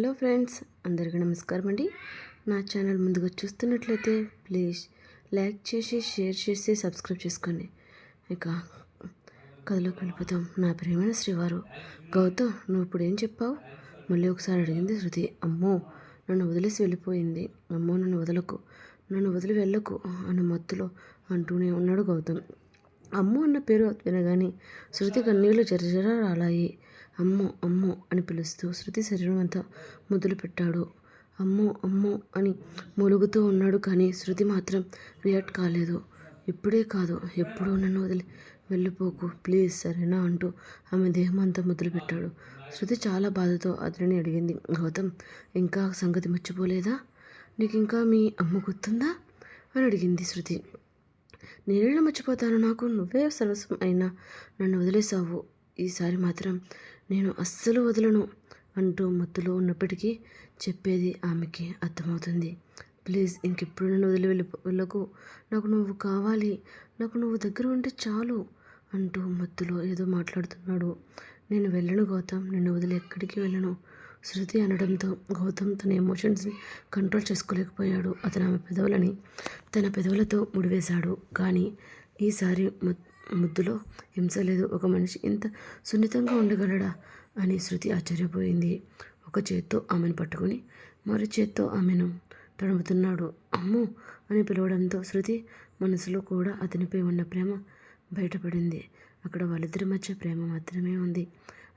Hello friends అందరికీ నమస్కారం అండి. నా ఛానల్ ముందుగా చూస్తున్నట్లయితే ప్లీజ్ లైక్ చేసి షేర్ చేసి సబ్స్క్రైబ్ చేసుకోండి. ఇక కథలోకి వెళ్ళిపోతాం. నా ప్రియమైన శ్రీవారు గౌతమ్ నువ్వు ఇప్పుడు ఏం చెప్పావు? మళ్ళీ ఒకసారి అడిగింది శృతి. అమ్మో నన్ను వదిలేసి వెళ్ళిపోయింది. అమ్మో నన్ను వదలకు నన్ను వదిలి వెళ్ళకు అన్న మత్తులో అంటూనే ఉన్నాడు గౌతమ్. అమ్ము అన్న పేరు వినగానే శృతి కన్నీళ్ళు జరజర రాలాయి అమ్మో అమ్మో అని పిలుస్తూ శృతి శరీరం అంతా మొదలుపెట్టాడు. పెట్టాడు అమ్మో అమ్మో అని మూలుగుతూ ఉన్నాడు కానీ శృతి మాత్రం రియాక్ట్ కాలేదు. ఇప్పుడే కాదు ఎప్పుడూ నన్ను వదిలి వెళ్ళిపోకు ప్లీజ్ సరేనా అంటూ ఆమె దేహం అంతా మొదలుపెట్టాడు. శృతి చాలా బాధతో అతనిని అడిగింది. గౌతమ్ ఇంకా సంగతి మర్చిపోలేదా? నీకు ఇంకా మీ అమ్మ గుర్తుందా? అని అడిగింది శృతి. నేనే మర్చిపోతాను నాకు నువ్వే సర్వస్వం అయినా నన్ను వదిలేసావు ఈసారి మాత్రం నేను అస్సలు వదలను అంటూ మత్తులో ఉన్నప్పటికీ చెప్పేది ఆమెకి అర్థమవుతుంది. ప్లీజ్ ఇంకెప్పుడు నన్ను వదిలి వెళ్ళి వెళ్ళకు. నాకు నువ్వు కావాలి. నాకు నువ్వు దగ్గర ఉంటే చాలు అంటూ మత్తులో ఏదో మాట్లాడుతున్నాడు. నేను వెళ్ళను గౌతమ్. నిన్ను వదిలి ఎక్కడికి వెళ్ళను? శృతి అనడంతో గౌతమ్ తన ఎమోషన్స్ని కంట్రోల్ చేసుకోలేకపోయాడు. అతను ఆమె పెదవులని తన పెదవులతో ముడివేశాడు. కానీ ఈసారి ముద్దులో హింస లేదు ఒక మనిషి ఇంత సున్నితంగా ఉండగలడా? అని శృతి ఆశ్చర్యపోయింది. ఒక చేత్తో ఆమెను పట్టుకుని మరో చేత్తో ఆమెను తడుముతున్నాడు. అమ్ము! అని పిలవడంతో శృతి మనసులో కూడా అతనిపై ఉన్న ప్రేమ బయటపడింది. అక్కడ వాళ్ళిద్దరి మధ్య ప్రేమ మాత్రమే ఉంది.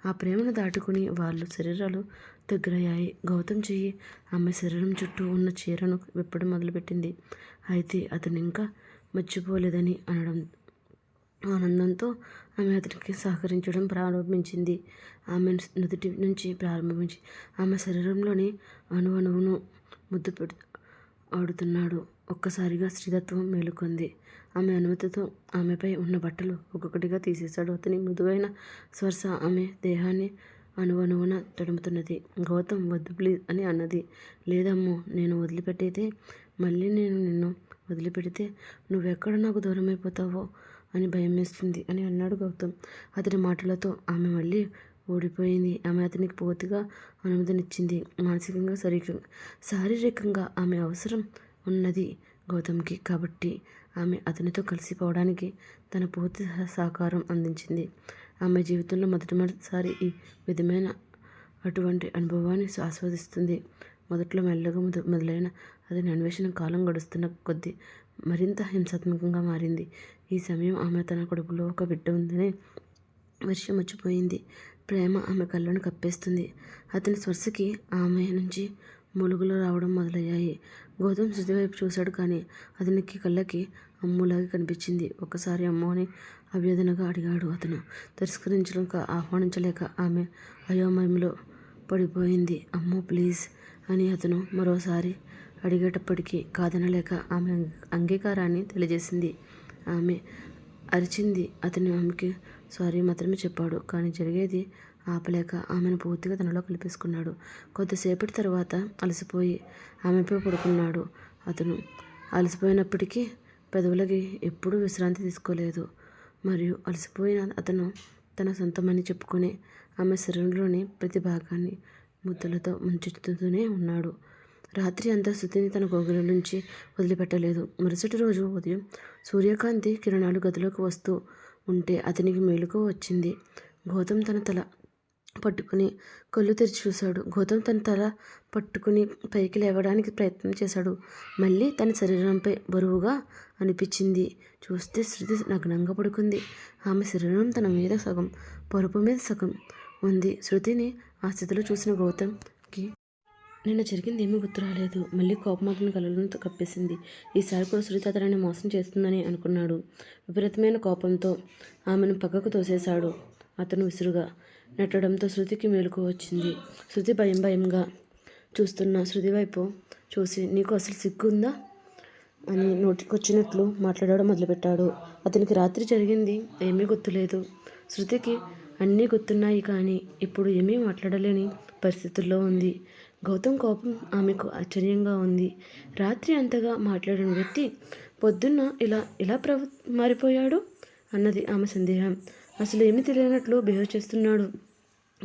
ఆ ప్రేమను దాటుకుని వాళ్ళు శరీరాలు దగ్గరయ్యాయి. గౌతమ్ చెయ్యి ఆమె శరీరం చుట్టూ ఉన్న చీరను విప్పడం మొదలుపెట్టింది. అయితే అతను ఇంకా మర్చిపోలేదని అనడం ఆనందంతో ఆమె అతనికి సహకరించడం ప్రారంభించింది. ఆమె నుదుటి నుంచి ప్రారంభించి ఆమె శరీరంలోని అణువణువును ముద్దు పెడు ఆడుతున్నాడు. ఒక్కసారిగా శ్రీదత్వం మేలుకొంది. ఆమె అనుమతితో ఆమెపై ఉన్న బట్టలు ఒక్కొక్కటిగా తీసేశాడు. అతని మృదువైన స్వర్స ఆమె దేహాన్ని అనువనువున తడుముతున్నది. గౌతమ్ వద్దు ప్లీజ్ అని అన్నది. లేదమ్మో నేను వదిలిపెట్టేదే మళ్ళీ నేను నిన్ను వదిలిపెడితే నువ్వెక్కడ నాకు దూరం అయిపోతావో అని భయం వేస్తుంది అని అన్నాడు గౌతమ్. అతని మాటలతో ఆమె మళ్ళీ ఓడిపోయింది ఆమె అతనికి పూర్తిగా అనుమతినిచ్చింది. మానసికంగా శారీరకంగా శారీరకంగా ఆమె అవసరం ఉన్నది గౌతమ్కి కాబట్టి ఆమె అతనితో కలిసిపోవడానికి తన పూర్తి సహ- సహకారం అందించింది. ఆమె జీవితంలో మొదటిసారి ఈ విధమైన అటువంటి అనుభవాన్ని ఆస్వాదిస్తుంది. మొదట్లో మెల్లగా మొద- మొదలైన అతని అన్వేషణ కాలం గడుస్తున్న కొద్దీ మరింత హింసాత్మకంగా మారింది. ఈ సమయం ఆమె తన కొడుకులో ఒక బిడ్డ ఉందని వర్షం మర్చిపోయింది. ప్రేమ ఆమె కళ్ళను కప్పేస్తుంది. అతని స్పర్శకి ఆమె నుంచి ములుగులు రావడం మొదలయ్యాయి. గౌతమ్ శృతి వైపు చూశాడు కానీ అతనికి కళ్ళకి అమ్ములాగా కనిపించింది. ఒక్కసారి అమ్మోని అభ్యర్థనగా అడిగాడు అతను. తిరస్కరించడం ఆహ్వానించలేక ఆమె అయోమయంలో పడిపోయింది. అమ్మో ప్లీజ్ అని అతను మరోసారి అడిగేటప్పటికీ కాదనలేక ఆమె అంగీకారాన్ని తెలియజేసింది. ఆమె అరిచింది. అతను ఆమెకి సారీ మాత్రమే చెప్పాడు. కానీ జరిగేది ఆపలేక ఆమెను పూర్తిగా తనలో కలిపేసుకున్నాడు. కొద్దిసేపటి తర్వాత అలసిపోయి ఆమెపై పడుకున్నాడు. అతను అలసిపోయినప్పటికీ పెదవులకి ఎప్పుడూ విశ్రాంతి తీసుకోలేదు. మరియు అలసిపోయిన అతను తన సొంతమని చెప్పుకుని ఆమె శరీరంలోని ప్రతి భాగాన్ని ముద్దులతో ముంచెత్తుతూనే ఉన్నాడు. రాత్రి అంతా శృతిని తన గోగుల నుంచి వదిలిపెట్టలేదు. మరుసటి రోజు ఉదయం సూర్యకాంతి కిరణాలు గదిలోకి వస్తూ ఉంటే అతనికి మేలుకు వచ్చింది. గౌతమ్ తన తల పట్టుకుని కళ్ళు తెరిచి చూశాడు. గౌతమ్ తన తల పట్టుకుని పైకి లేవడానికి ప్రయత్నం చేశాడు. మళ్ళీ తన శరీరంపై బరువుగా అనిపించింది. చూస్తే శృతి నగ్నంగా పడుకుంది. ఆమె శరీరం తన మీద సగం పరుపు మీద సగం ఉంది. శృతిని ఆ స్థితిలో చూసిన గౌతమ్ నిన్న జరిగింది ఏమీ గుర్తు రాలేదు. మళ్ళీ కోపం కలలను కప్పేసింది. ఈసారి కూడా శృతి అతనిని మోసం చేస్తుందని అనుకున్నాడు. విపరీతమైన కోపంతో ఆమెను పక్కకు తోసేశాడు. అతను విసురుగా నెట్టడంతో శృతికి మేలుకు వచ్చింది. శృతి భయం భయంగా చూస్తున్న శృతి వైపు చూసి నీకు అసలు సిగ్గుందా? అని నోటికొచ్చినట్లు మాట్లాడడం మొదలుపెట్టాడు. అతనికి రాత్రి జరిగింది ఏమీ గుర్తులేదు. శృతికి అన్నీ గుర్తున్నాయి కానీ ఇప్పుడు ఏమీ మాట్లాడలేని పరిస్థితుల్లో ఉంది. గౌతమ్ కోపం ఆమెకు ఆశ్చర్యంగా ఉంది. రాత్రి అంతగా మాట్లాడిన వ్యక్తి పొద్దున్న ఇలా ఇలా ప్రవ మారిపోయాడు? అన్నది ఆమె సందేహం. అసలు ఏమీ తెలియనట్లు బిహేవ్ చేస్తున్నాడు.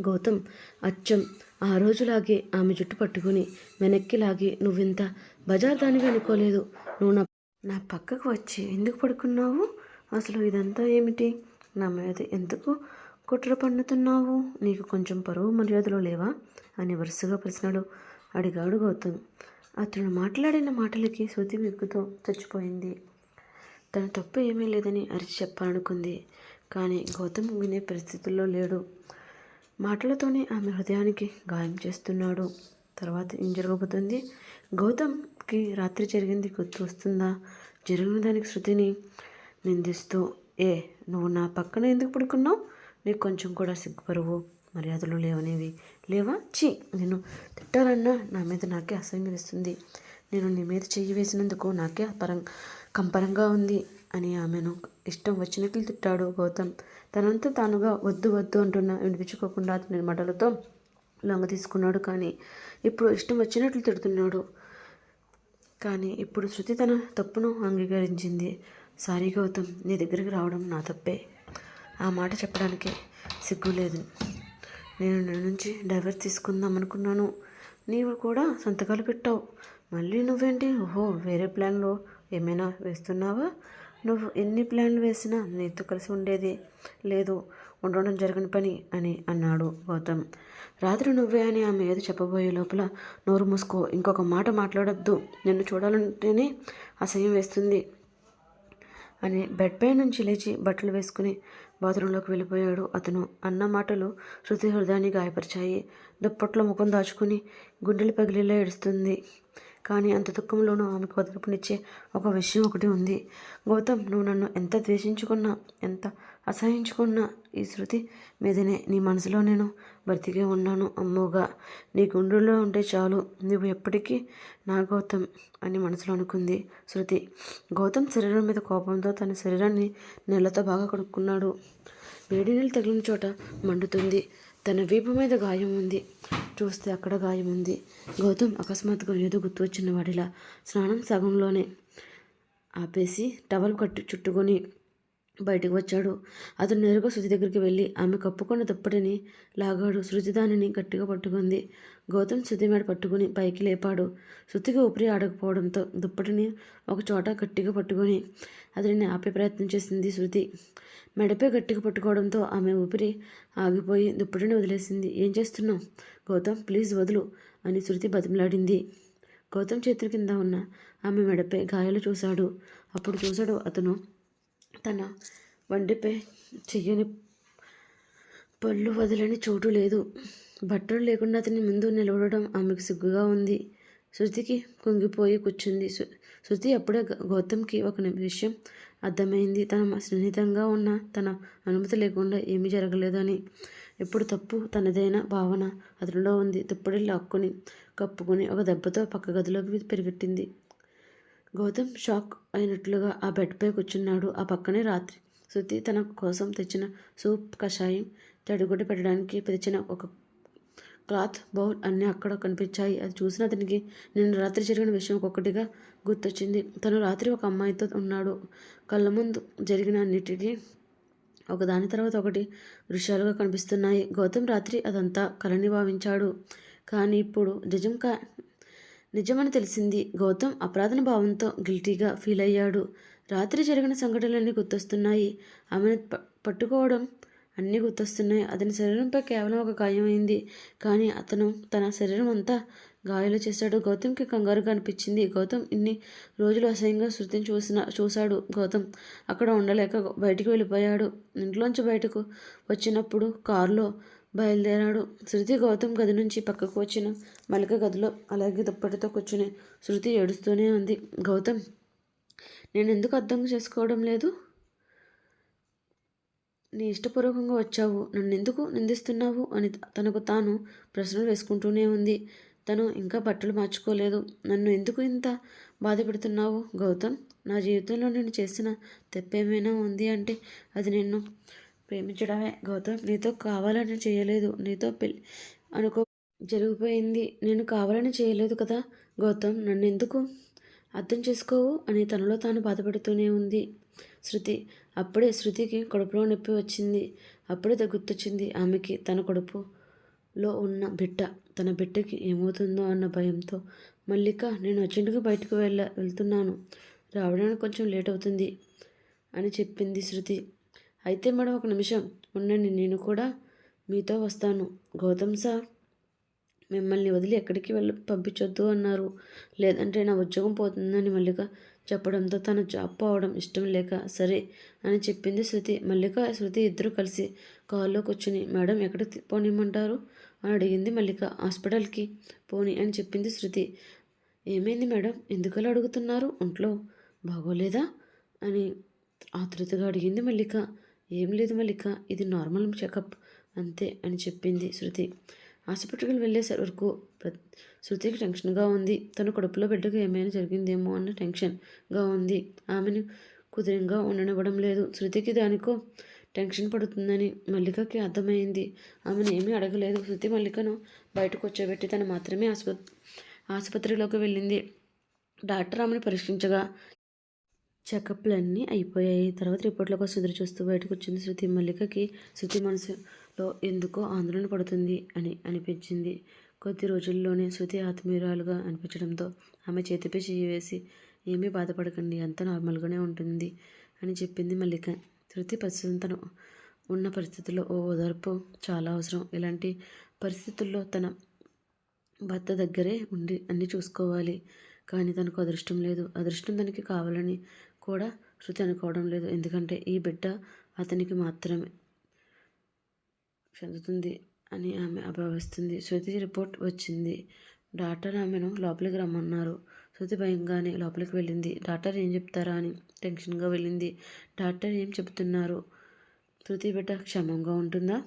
గౌతమ్ అచ్చం. ఆ రోజులాగే ఆమె జుట్టు పట్టుకుని వెనక్కి లాగి నువ్వింత బజార్ దానివి అనుకోలేదు. నువ్వు నా నా పక్కకు వచ్చి ఎందుకు పడుకున్నావు? అసలు ఇదంతా ఏమిటి? నా మీద ఎందుకు కుట్ర పన్నుతున్నావు? నీకు కొంచెం పరువు మర్యాదలు లేవా? అని వరుసగా ప్రశ్నలు అడిగాడు గౌతమ్. అతను మాట్లాడిన మాటలకి శృతి మిగ్గుతో చచ్చిపోయింది. తన తప్పు ఏమీ లేదని అరిచి చెప్పాలనుకుంది. కానీ గౌతమ్ వినే పరిస్థితుల్లో లేడు. మాటలతోనే ఆమె హృదయానికి గాయం చేస్తున్నాడు. తర్వాత ఏం జరగబోతుంది? గౌతమ్కి రాత్రి జరిగింది గుర్తు వస్తుందా? జరిగిన దానికి శృతిని నిందిస్తూ ఏ నువ్వు నా పక్కన ఎందుకు పడుకున్నావు? నీకు కొంచెం కూడా సిగ్గుపరువు మర్యాదలు లేవనేవి లేవా? చీ నేను తిట్టాలన్నా నా మీద నాకే అసహ్యమిస్తుంది నేను నీ మీద చెయ్యి వేసినందుకు నాకే అపరం కంపరంగా ఉంది అని ఆమెను ఇష్టం వచ్చినట్లు తిట్టాడు గౌతమ్. తనంతా తానుగా వద్దు వద్దు అంటున్న వినిపించుకోకుండా అతని మాటలతో లొంగ తీసుకున్నాడు కానీ ఇప్పుడు ఇష్టం వచ్చినట్లు తిడుతున్నాడు. కానీ ఇప్పుడు శృతి తన తప్పును అంగీకరించింది. సారీ గౌతమ్ నీ దగ్గరికి రావడం నా తప్పే. ఆ మాట చెప్పడానికి సిగ్గు లేదు. నేను నీ నుంచి డైవర్స్ తీసుకుందాం అనుకున్నాను. నీవు కూడా సంతకాలు పెట్టావు. మళ్ళీ నువ్వేంటి? ఓహో వేరే ప్లాన్లో ఏమైనా వేస్తున్నావా? నువ్వు ఎన్ని ప్లాన్లు వేసినా నీతో కలిసి ఉండేది లేదు. ఉండడం జరగని పని అని అన్నాడు గౌతమ్. రాత్రి నువ్వే అని ఆమె ఏదో చెప్పబోయే లోపల నోరు మూసుకో. ఇంకొక మాట మాట్లాడొద్దు. నిన్ను చూడాలంటేనే అసహ్యం వేస్తుంది అని బెడ్ పై నుంచి లేచి బట్టలు వేసుకుని బాత్రూంలోకి వెళ్ళిపోయాడు అతను. అన్న మాటలు శృతి హృదయాన్ని గాయపరిచాయి. దుప్పట్లో ముఖం దాచుకుని గుండెలు పగిలిలా ఏడుస్తుంది. కానీ అంత దుఃఖంలోనూ ఆమెకు వదలపునిచ్చే ఒక విషయం ఒకటి ఉంది. గౌతమ్ నువ్వు నన్ను ఎంత ద్వేషించుకున్నా ఎంత అసహించుకున్న ఈ శృతి మీదనే నీ మనసులో నేను బ్రతికే ఉన్నాను అమ్మోగా. నీ గుండెల్లో ఉంటే చాలు. నువ్వు ఎప్పటికీ నా గౌతమ్ అని మనసులో అనుకుంది శృతి. గౌతమ్ శరీరం మీద కోపంతో తన శరీరాన్ని నీళ్ళతో బాగా కడుక్కున్నాడు. వేడి నీళ్ళు తగిలిన చోట మండుతుంది. తన వీపు మీద గాయం ఉంది. చూస్తే అక్కడ గాయం ఉంది. గౌతమ్ అకస్మాత్తుగా ఏదో గుర్తు వచ్చిన వాడిలా స్నానం సగంలోనే ఆపేసి టవల్ కట్టు చుట్టుకొని బయటకు వచ్చాడు. అతను నేరుగా శృతి దగ్గరికి వెళ్ళి ఆమె కప్పుకున్న దుప్పటిని లాగాడు. శృతి దానిని గట్టిగా పట్టుకుంది. గౌతమ్ శృతి మీద పట్టుకుని పైకి లేపాడు. శృతికి ఊపిరి ఆడకపోవడంతో దుప్పటిని ఒక చోట గట్టిగా పట్టుకొని అతడిని ఆపే ప్రయత్నం చేసింది శృతి. మెడపై గట్టిగా పట్టుకోవడంతో ఆమె ఊపిరి ఆగిపోయి దుప్పటిని వదిలేసింది. ఏం చేస్తున్నావు? గౌతమ్ ప్లీజ్ వదులు అని శృతి బతిమలాడింది. గౌతమ్ చేతుల కింద ఉన్న ఆమె మెడపై గాయాలు చూశాడు. అప్పుడు చూశాడు అతను తన వండిపై చెయ్యని పళ్ళు వదలని చోటు లేదు. బట్టలు లేకుండా అతని ముందు నిలబడడం ఆమెకు సిగ్గుగా ఉంది. శృతికి కుంగిపోయి కూర్చుంది. శృతి అప్పుడే గౌతమ్కి ఒక ని- విషయం అర్థమైంది. తన స్నేహితంగా ఉన్న తన అనుమతి లేకుండా ఏమీ జరగలేదు అని. ఇప్పుడు తప్పు తనదైన భావన అతనిలో ఉంది. తుప్పడి లాక్కుని కప్పుకొని ఒక దెబ్బతో పక్క గదిలోకి పెరిగెట్టింది. గౌతమ్ షాక్ అయినట్లుగా ఆ బెడ్పై కూర్చున్నాడు. ఆ పక్కనే రాత్రి. శృతి తన కోసం తెచ్చిన సూప్ కషాయం తడిగుడ్డ పెట్టడానికి తెచ్చిన ఒక క్లాత్ బౌల్ అన్నీ అక్కడ కనిపించాయి. అది చూసిన అతనికి నిన్న రాత్రి జరిగిన విషయం ఒక్కొక్కటిగా గుర్తొచ్చింది. తను రాత్రి ఒక అమ్మాయితో ఉన్నాడు. కళ్ళ ముందు జరిగిన అన్నిటికీ ఒకదాని తర్వాత ఒకటి దృశ్యాలుగా కనిపిస్తున్నాయి. గౌతమ్ రాత్రి అదంతా కలని భావించాడు. కానీ ఇప్పుడు నిజం కా నిజమని తెలిసింది. గౌతమ్ అపరాధన భావంతో గిల్టీగా ఫీల్ అయ్యాడు. రాత్రి జరిగిన సంఘటనలన్నీ గుర్తొస్తున్నాయి. ఆమెను ప- పట్టుకోవడం అన్నీ గుర్తొస్తున్నాయి. అతని శరీరంపై కేవలం ఒక గాయమైంది. కానీ అతను తన శరీరం అంతా గాయాలు చేశాడు. గౌతమ్కి కంగారుగా అనిపించింది. గౌతమ్ ఇన్ని రోజులు అసహ్యంగా శృతిని చూసిన చూశాడు గౌతమ్. అక్కడ ఉండలేక బయటికి వెళ్ళిపోయాడు. ఇంట్లోంచి బయటకు వచ్చినప్పుడు కారులో బయలుదేరాడు. శృతి గౌతమ్ గది నుంచి పక్కకు వచ్చిన మలిక గదిలో అలాగే దుప్పటితో కూర్చుని శృతి ఏడుస్తూనే ఉంది. గౌతమ్ నేను ఎందుకు అర్థం చేసుకోవడం లేదు? నీ ఇష్టపూర్వకంగా వచ్చావు. నన్ను ఎందుకు నిందిస్తున్నావు? అని తనకు తాను ప్రశ్నలు వేసుకుంటూనే ఉంది. తను ఇంకా బట్టలు మార్చుకోలేదు. నన్ను ఎందుకు ఇంత బాధ పెడుతున్నావు గౌతమ్? నా జీవితంలో నేను చేసిన తప్పేమైనా ఉంది అంటే అది నిన్ను ప్రేమించడమే. గౌతమ్ నీతో కావాలని చేయలేదు. నీతో పెళ్ళి అనుకో జరిగిపోయింది. నేను కావాలని చేయలేదు కదా? గౌతమ్ నన్ను ఎందుకు అర్థం చేసుకోవు అని తనలో తాను బాధపడుతూనే ఉంది. శృతి అప్పుడే శృతికి కడుపులో నొప్పి వచ్చింది. అప్పుడే గుర్తొచ్చింది ఆమెకి. తన కడుపులో ఉన్న బిడ్డ తన బిడ్డకి ఏమవుతుందో అన్న భయంతో మల్లిక నేను అర్జెంటుగా బయటకు వెళ్ళ వెళ్తున్నాను. రావడానికి కొంచెం లేట్ అవుతుంది అని చెప్పింది శృతి. అయితే మేడం ఒక నిమిషం. ఉండండి నేను కూడా మీతో వస్తాను. గౌతమ్ సార్ మిమ్మల్ని వదిలి ఎక్కడికి వెళ్ళి పంపించొద్దు అన్నారు. లేదంటే నా ఉద్యోగం పోతుందని మల్లిక చెప్పడంతో తన జాబ్ పోవడం ఇష్టం లేక సరే అని చెప్పింది శృతి. మల్లిక శృతి ఇద్దరు కలిసి కారులో కూర్చుని మేడం ఎక్కడికి పోనిమ్మంటారు? అని అడిగింది మల్లిక. హాస్పిటల్కి పోని అని చెప్పింది శృతి. ఏమైంది మేడం? ఎందుకలా అడుగుతున్నారు? ఒంట్లో బాగోలేదా? అని ఆతృతగా అడిగింది మల్లిక. ఏం లేదు మల్లిక ఇది నార్మల్ చెకప్ అంతే అని చెప్పింది శృతి. హాస్పిటల్కి వెళ్ళేసే వరకు శృతికి టెన్షన్గా ఉంది. తన కడుపులో బిడ్డకు ఏమైనా జరిగిందేమో అన్న టెన్షన్గా ఉంది. ఆమెను కుదిరంగా ఉండనివ్వడం లేదు. శృతికి దానికో టెన్షన్ పడుతుందని మల్లికకి అర్థమైంది. ఆమెను ఏమీ అడగలేదు. శృతి మల్లికను బయటకు వచ్చేబెట్టి తను మాత్రమే ఆసుపత్రి ఆసుపత్రిలోకి వెళ్ళింది. డాక్టర్ ఆమెను పరీక్షించగా చెకప్లు అన్నీ అయిపోయాయి. తర్వాత రిపోర్ట్ల కోసం ఎదురు చూస్తూ బయటకు వచ్చింది శృతి. మల్లికకి శృతి మనసులో ఎందుకో ఆందోళన పడుతుంది అని అనిపించింది. కొద్ది రోజుల్లోనే శృతి ఆత్మీయురాలుగా అనిపించడంతో ఆమె చేతిపై చేయి వేసి ఏమీ బాధపడకండి అంతా నార్మల్గానే ఉంటుంది అని చెప్పింది మల్లిక. శృతి ప్రస్తుతం తను ఉన్న పరిస్థితుల్లో ఓ ఓదార్పు చాలా అవసరం. ఇలాంటి పరిస్థితుల్లో తన భర్త దగ్గరే ఉండి అన్నీ చూసుకోవాలి. కానీ తనకు అదృష్టం లేదు. అదృష్టం తనకి కావాలని కూడా శృతి అనుకోవడం లేదు. ఎందుకంటే ఈ బిడ్డ అతనికి మాత్రమే చెందుతుంది అని ఆమె భావిస్తుంది. శృతి రిపోర్ట్ వచ్చింది. డాక్టర్ ఆమెను లోపలికి రమ్మన్నారు. శృతి భయంగానే లోపలికి వెళ్ళింది. డాక్టర్ ఏం చెప్తారా అని టెన్షన్గా వెళ్ళింది. డాక్టర్ ఏం చెబుతున్నారు? శృతి బిడ్డ క్షేమంగా ఉంటుందా?